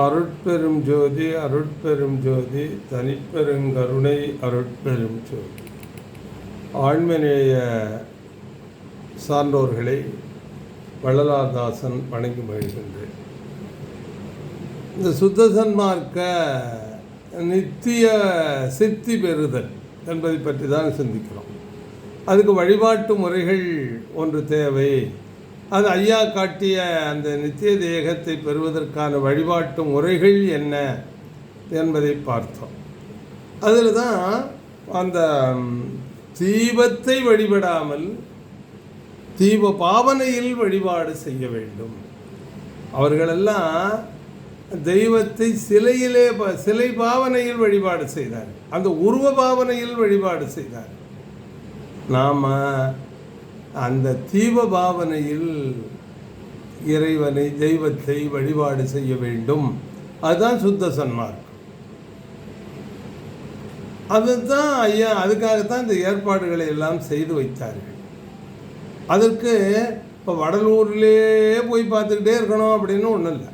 அருட்பெரும் ஜோதி அருட்பெரும் ஜோதி தனிப்பெருங்கருணை அருட்பெரும் ஜோதி. ஆண்மநேய சான்றோர்களை வள்ளலார்தாசன் வணங்கி மகிழ்கின்றேன். இந்த சுத்த சன்மார்க்க நித்திய சித்தி பெறுதல் என்பதை பற்றி தான் சிந்திக்கிறோம். அதுக்கு வழிபாட்டு முறைகள் ஒன்று தேவை. அது ஐயா காட்டிய அந்த நித்திய தேகத்தை பெறுவதற்கான வழிபாட்டு முறைகள் என்ன என்பதை பார்த்தோம். அதில் தான் அந்த தீபத்தை வழிபடாமல் தீப பாவனையில் வழிபாடு செய்ய வேண்டும். அவர்களெல்லாம் தெய்வத்தை சிலையிலே சிலை பாவனையில் வழிபாடு செய்தார் அந்த உருவ பாவனையில் வழிபாடு செய்தார் நாம் அந்த தீப பாவனையில் இறைவனை தெய்வத்தை வழிபாடு செய்ய வேண்டும். அதுதான் சுத்த சன்மார்க்கம். அதுதான் ஐயா அதுக்காகத்தான் இந்த ஏற்பாடுகளை எல்லாம் செய்து வைத்தார்கள். அதற்கு இப்போ வடலூர்லே போய் பார்த்துக்கிட்டே இருக்கணும் அப்படின்னு ஒன்றும் இல்லை.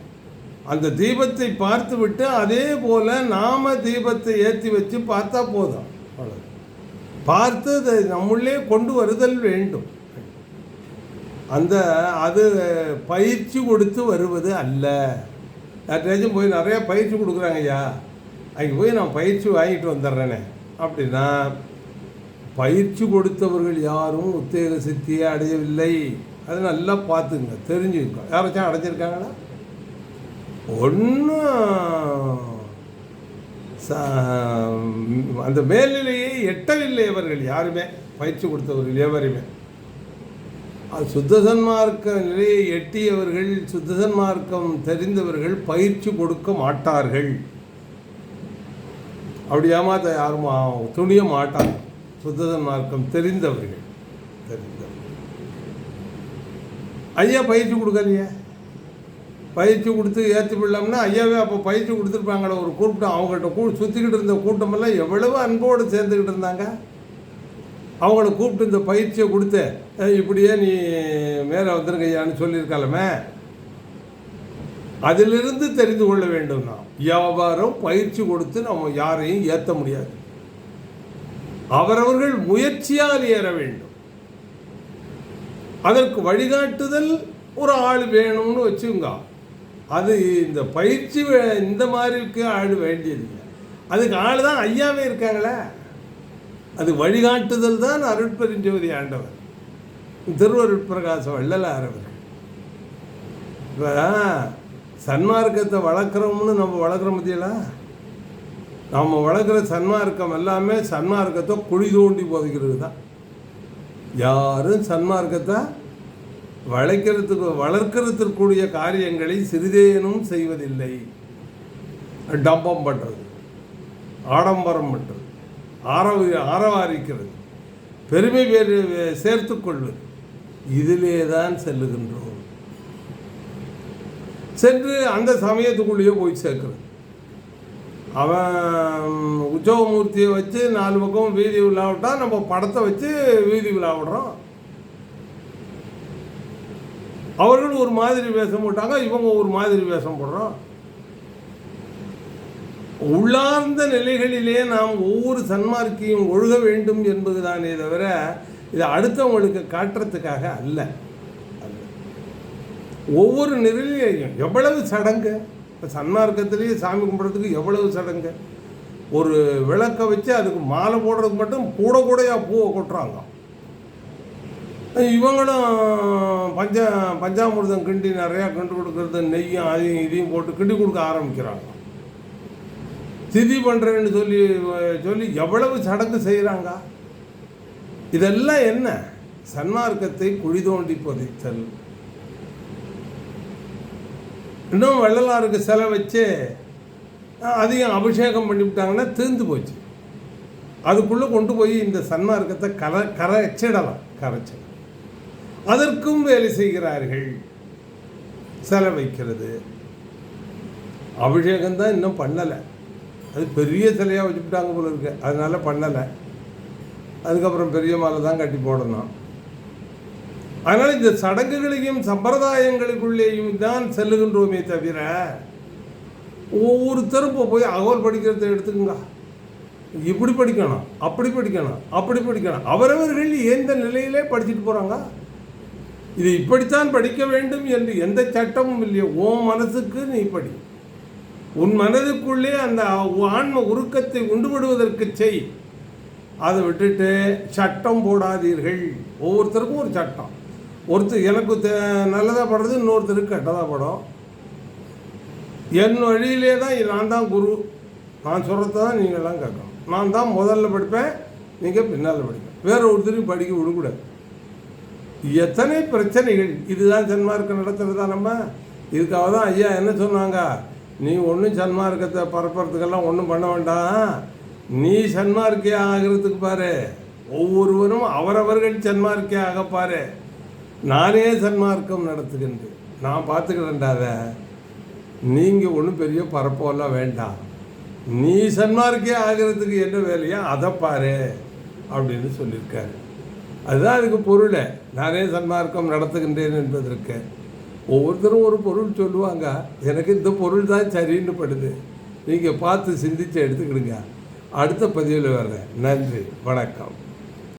அந்த தீபத்தை பார்த்து விட்டு அதே போல் நாம தீபத்தை ஏற்றி வச்சு பார்த்தா போதும். அவ்வளோ பார்த்து அதை நம்முள்ளே கொண்டு வருதல் வேண்டும். அந்த அது பயிற்சி கொடுத்து வருவது அல்ல. யார்ட்டாச்சும் போய் நிறையா பயிற்சி கொடுக்குறாங்க ஐயா. அங்கே போய் நான் பயிற்சி வாங்கிட்டு வந்துடுறேனே. அப்படின்னா பயிற்சி கொடுத்தவர்கள் யாரும் உத்தேக சித்தியை அடையவில்லை. அது நல்லா பார்த்துங்க தெரிஞ்சுக்கோ யாராச்சும் அடைஞ்சிருக்காங்களா? ஒன்றும் அந்த மேல்நிலையை எட்டவில்லை அவர்கள் யாருமே. பயிற்சி கொடுத்தவர்கள் எவருமே. சுத்த சன்மார்க்க நிலையை எட்டியவர்கள் சுத்த சன்மார்க்கம் தெரிந்தவர்கள் பயிற்சி கொடுக்க மாட்டார்கள். அப்படி ஏமாத்த யாரும்? துணிய மாட்டாங்க. சுத்த சன்மார்க்கம் தெரிந்தவர்கள். தெரிந்தவர்கள். ஐயா பயிற்சி கொடுக்கலையே? பயிற்சி கொடுத்து ஏற்றி விடலாம்னா ஐயாவே அப்போ பயிற்சி கொடுத்துருப்பாங்களே ஒரு கூட்டம். அவங்கள்ட்ட கூ சுற்றிக்கிட்டு இருந்த கூட்டமெல்லாம் எவ்வளவு அன்போடு சேர்ந்துக்கிட்டு இருந்தாங்க? அவங்கள கூப்பிட்டு இந்த பயிற்சியை கொடுத்து இப்படியே நீ மேலே வந்துருங்க ஐயான்னு சொல்லியிருக்கலாமே. அதிலிருந்து தெரிந்து கொள்ள வேண்டும் நாம். வியாபாரம் பயிற்சி கொடுத்து நம்ம யாரையும் ஏற்ற முடியாது. அவரவர்கள் முயற்சியால் ஏற வேண்டும். அதற்கு வழிகாட்டுதல் ஒரு ஆள் வேணும்னு வச்சுங்க அது இந்த பயிற்சி இந்த மாதிரிக்கு ஆள் வேண்டியதில்லை. அதுக்கு ஆள் தான் ஐயாவே இருக்காங்களே. அது வழிகாட்டுதல் தான் அருட்பெருஞ்சோதி ஆண்டவர். திருவருட்பிரகாச வள்ளலார் அவர்கள் இப்போ சன்மார்க்கத்தை வளர்க்குறோம்னு நம்ம வளர்க்குறோம் பற்றியலா நம்ம வளர்க்குற சன்மார்க்கம் எல்லாமே சன்மார்க்கத்தை குழி தோண்டி போதைக்கிறது தான். யாரும் சன்மார்க்கத்தை வளைக்கிறதுக்கு வளர்க்கறதுக்குரிய காரியங்களை சிறிதேனும் செய்வதில்லை. டம்பம் பண்ணுறது ஆடம்பரம் பண்ணுறது ஆரவ ஆரவாரிக்கிறது. பெருமை சேர்த்து கொள்வது. இதிலே தான் செல்லுகின்றோம். சென்று அந்த சமயத்துக்குள்ளேயே போய் சேர்க்கிறது. அவன் உற்சவமூர்த்தியை வச்சு நாலு பக்கம் வீதி விழாவிட்டா நம்ம படத்தை வச்சு வீதி விழாவிடுறோம் அவர்கள் ஒரு மாதிரி வேஷம் போட்டாங்க இவங்க ஒரு மாதிரி வேஷம் போடுறோம். உள்ளார்ந்த நிலைகளிலே நாம் ஒவ்வொரு சன்மார்க்கியும் ஒழுக வேண்டும் என்பதுதானே தவிர இதை அடுத்தவங்களுக்கு காட்டுறதுக்காக அல்ல. ஒவ்வொரு நிலையிலையும் எவ்வளவு சடங்கு? இப்போ சன்மார்க்கத்திலேயே சாமி கும்பிட்றதுக்கு எவ்வளவு சடங்கு? ஒரு விளக்கை வச்சு அதுக்கு மாலை போடுறதுக்கு மட்டும் கூட கூடையாக பூவை கொட்டுறாங்க. இவங்களும் பஞ்ச பஞ்சாமிர்தம் கிண்டி நிறையா கண்டு கொடுக்கறது நெய்யும் அதையும் இதையும் போட்டு கிண்டி கொடுக்க ஆரம்பிக்கிறாங்க. திதி பண்ணுறேன்னு சொல்லி சொல்லி எவ்வளவு சடங்கு செய்கிறாங்க இதெல்லாம் என்ன? சன்மார்க்கத்தை குழி தோண்டி புதைத்தல். இன்னும் வள்ளலாருக்கு சிலை வச்சு அதையும் அபிஷேகம் பண்ணிவிட்டாங்கன்னா தீர்ந்து போச்சு. அதுக்குள்ளே கொண்டு போய் இந்த சன்மார்க்கத்தை கர கரைச்சிடலாம் கரைச்சிடலாம். அதற்கும் வேலை செய்கிறார்கள். சிலை வைக்கிறது. அபிஷேகம் தான் இன்னும் பண்ணலை. அது பெரிய சிலையாக வச்சுக்கிட்டாங்க போல இருக்கு. அதனால் பண்ணலை. அதுக்கப்புறம் பெரிய மாலை தான் கட்டி போடணும். அதனால் இந்த சடங்குகளையும் சம்பிரதாயங்களுக்குள்ளேயும் தான் செல்லுகின்றோமே தவிர ஒவ்வொருத்தரும் இப்போ போய் அகோல் படிக்கிறத எடுத்துக்கோங்க. இப்படி படிக்கணும் அப்படி படிக்கணும் அப்படி படிக்கணும். அவரவர்கள் எந்த நிலையிலே படிச்சுட்டு போகிறாங்க இது இப்படித்தான் படிக்க வேண்டும் என்று எந்த சட்டமும் இல்லையோ. ஓ மனசுக்கு நீ படி. உன் மனதுக்குள்ளே அந்த ஆன்ம உருக்கத்தை உண்டுபடுவதற்கு செய். அதை விட்டுட்டு சட்டம் போடாதீர்கள். ஒவ்வொருத்தருக்கும் ஒரு சட்டம். ஒருத்தர் எனக்கு நல்லதாக படுறது இன்னொருத்தருக்கு கெட்டதாக படும். என் வழியிலே தான் நான் தான் குரு. நான் சொல்கிறத தான் நீங்கள்லாம் கேட்கணும். நான் தான் முதல்ல படிப்பேன் நீங்கள் பின்னால் படிப்பேன் வேற ஒருத்தரையும் படிக்க விடக்கூடாது. எத்தனை பிரச்சனைகள் இதுதான் சன்மார்க்கம் நடத்துறதா நம்ம? இதுக்காக தான் ஐயா என்ன சொன்னாங்க? நீ ஒன்றும் சன்மார்க்கத்தை பரப்புறதுக்கெல்லாம் ஒன்றும் பண்ண வேண்டாம். நீ சன்மார்க்கே ஆகிறதுக்கு பாரு. ஒவ்வொருவரும் அவரவர்கள் சன்மார்க்கே ஆகப்பாரு நானே சன்மார்க்கம் நடத்துகின்றேன். நான் பார்த்துக்கிறேன்டா அதை. நீங்கள் ஒன்றும் பெரிய பரப்போல்லாம் வேண்டாம். நீ சன்மார்க்கே ஆகிறதுக்கு என்ன வேலையோ அதை பாரு அப்படின்னு சொல்லியிருக்காரு. அதுதான் அதுக்கு பொருளை. நானே சன்மார்க்கம் நடத்துகின்றேன் என்பதற்கு. ஒவ்வொருத்தரும் ஒரு பொருள் சொல்லுவாங்க. எனக்கு இந்த பொருள் தான் சரின்னு படுது. நீங்கள் பார்த்து சிந்தித்து எடுத்துக்கிடுங்க. அடுத்த பதிவில் வர்றேன். நன்றி. வணக்கம்.